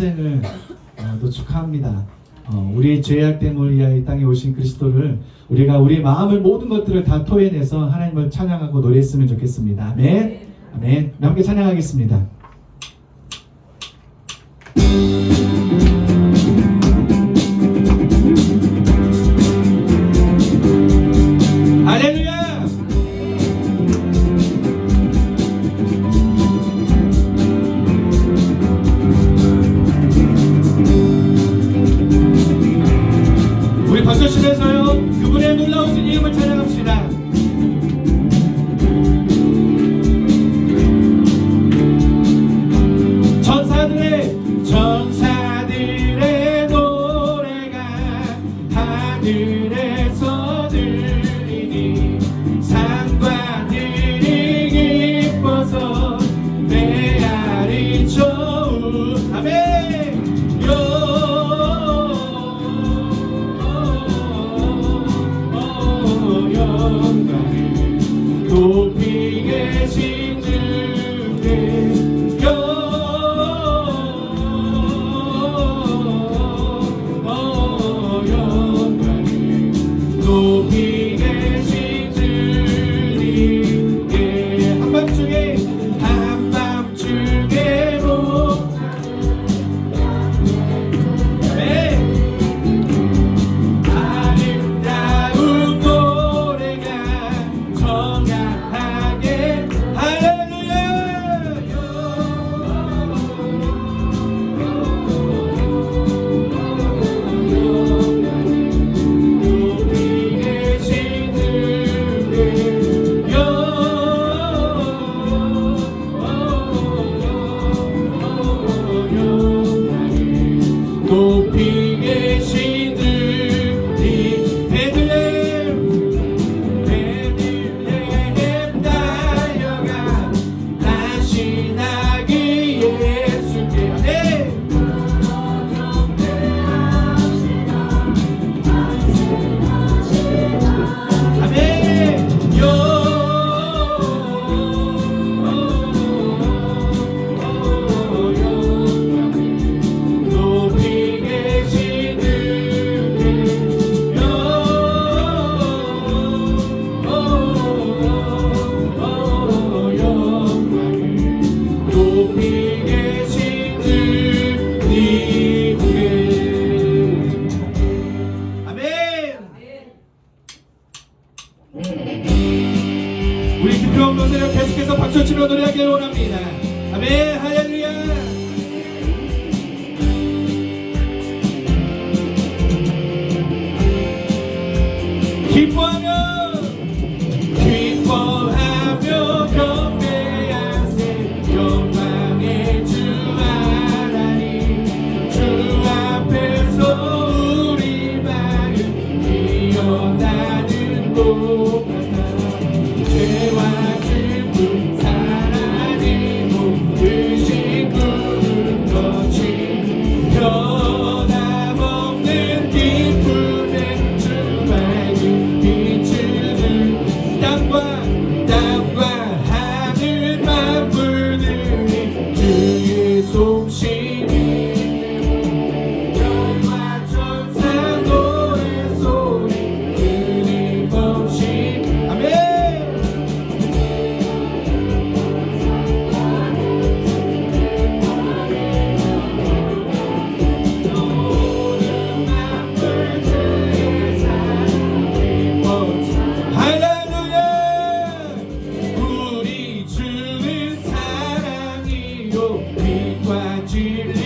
탄생을 어, 또 축하합니다. 어, 우리의 죄악된 우리야 이 땅에 오신 그리스도를 우리가 우리 마음을 모든 것들을 다 토해내서 하나님을 찬양하고 노래했으면 좋겠습니다. 아멘. 아멘. 함께 찬양하겠습니다. 되길 원합니다. 아멘, 할렐루야. 기뻐하며, 기뻐하며 경배하세 영광의 주 하나님 주 앞에서 우리 마음 기어나는 곳 comigo a te é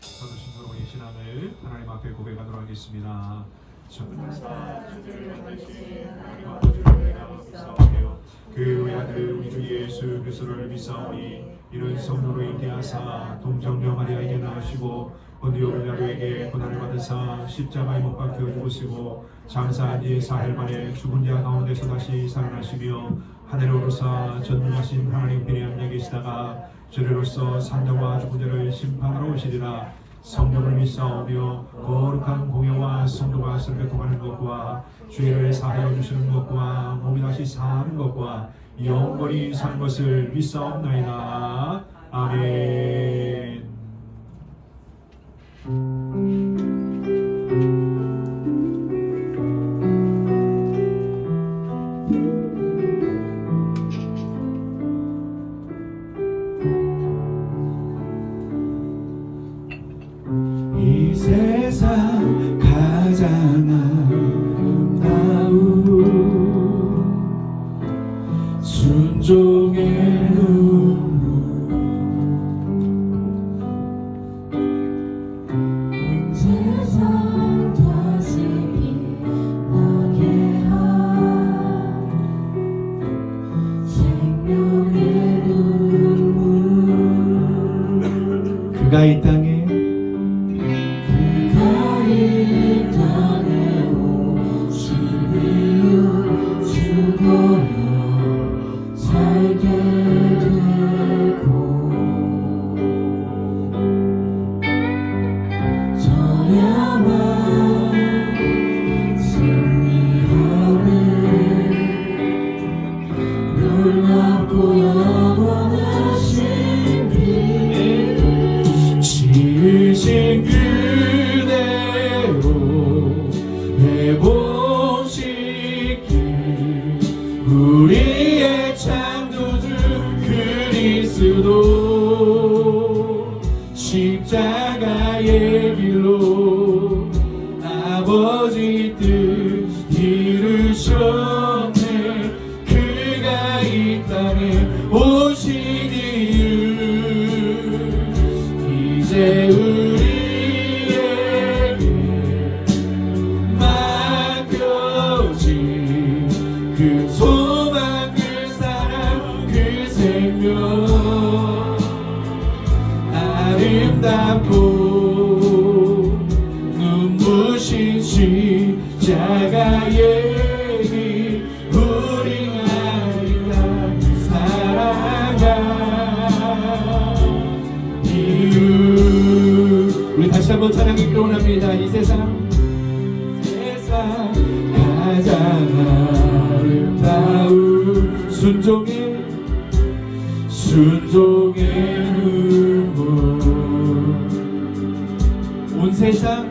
저는 신부로의 신앙을 하나님 앞에 고백하도록 하겠습니다. 저는 그 외아들 우리 주 예수 그리스도를 믿사오니 이는 성도로 있게 하사 동정녀 마리아에게 낳으시고 본디오 빌라도에게 고난을 받으사 십자가에 못 박혀 죽으시고 장사한 뒤 사흘 만에 죽은 자 가운데서 다시 살아나시며 하늘에 오르사 전능하신 하나님 앉아 계시다가 저리로서 산자와 자를 심판하러 오시리라. 성령을 믿사오며 거룩한 공예와 성도가 서로 교통하는 것과 죄를 사하여 주시는 것과 몸이 다시 사는 것과 영원히 사는 것을 믿사옵나이다. 아멘 우리의 창조주 그리스도 아름답고 눈부신 십자가의 한번 찬양이 끌어납니다. 이 세상 세상 가장 아름다운 순종의 순종의 fecha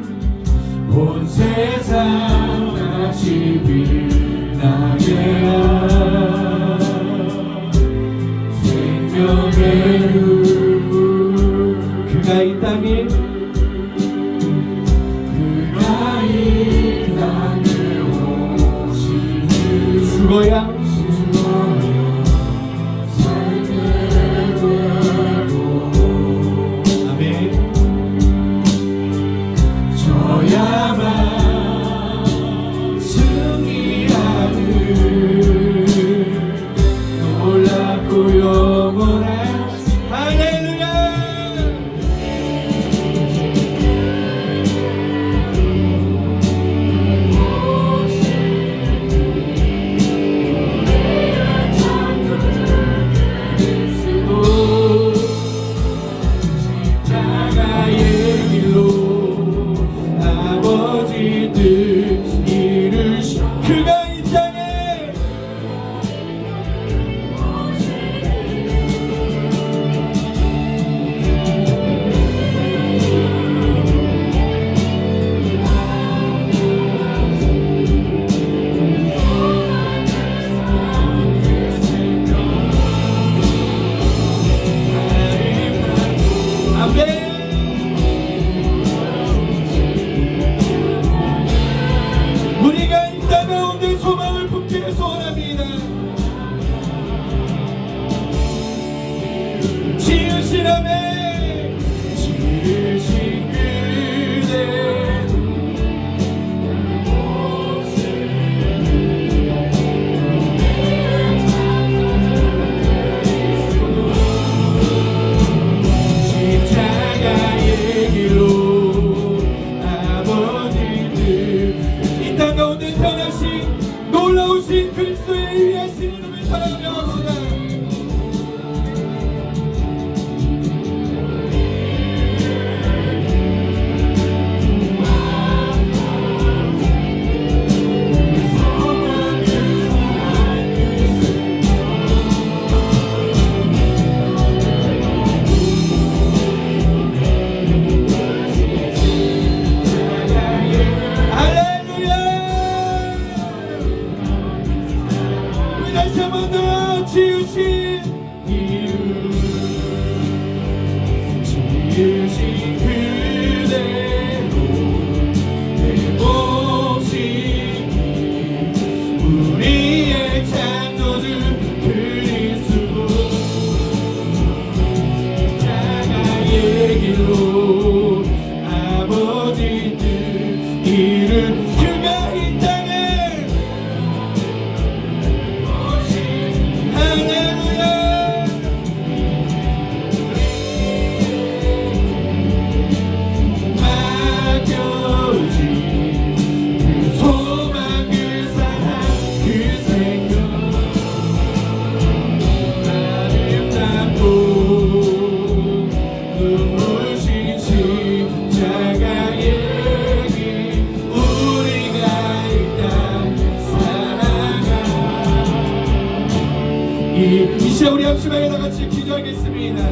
시간 우리 합심하여 다 같이 기도하겠습니다.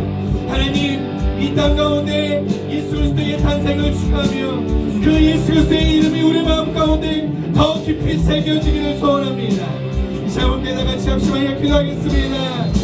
하나님 이 땅 가운데 예수 그리스도의 탄생을 축하하며 그 예수 그리스도의 이름이 우리 마음 가운데 더 깊이 새겨지기를 소원합니다. 이 시간 함께 다 같이 합심하여 기도하겠습니다.